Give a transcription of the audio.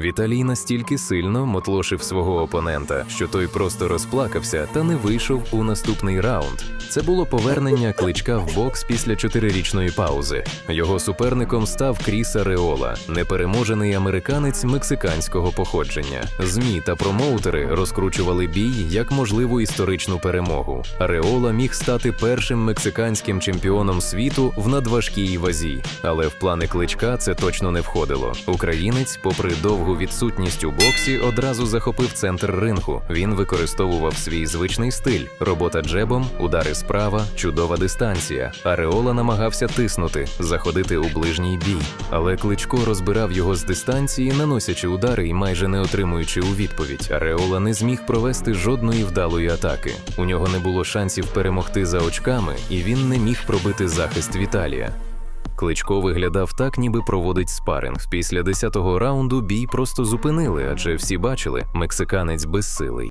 Віталій настільки сильно мотлошив свого опонента, що той просто розплакався та не вийшов у наступний раунд. Це було повернення кличка в бокс після чотирирічної паузи. Його суперником став Кріс Ареола, непереможений американець мексиканського походження. ЗМІ та промоутери розкручували бій як можливу історичну перемогу. Ареола міг стати першим мексиканським чемпіоном світу в надважкій вазі, але в плани кличка це точно не входило. Українець, попри довгу відсутність у боксі, одразу захопив центр рингу. Він використовував свій звичний стиль: робота джебом, удари справа, чудова дистанція. Ареола намагався тиснути, заходити у ближній бій. Але кличко розбирав його з дистанції, наносячи удари і майже не отримуючи у відповідь. Ареола не зміг провести жодної вдалої атаки. У нього не було шансів перемогти за очками, і він не міг пробити захист Віталія. Кличко виглядав так, ніби проводить спаринг. Після 10-го раунду бій просто зупинили, адже всі бачили, мексиканець безсилий.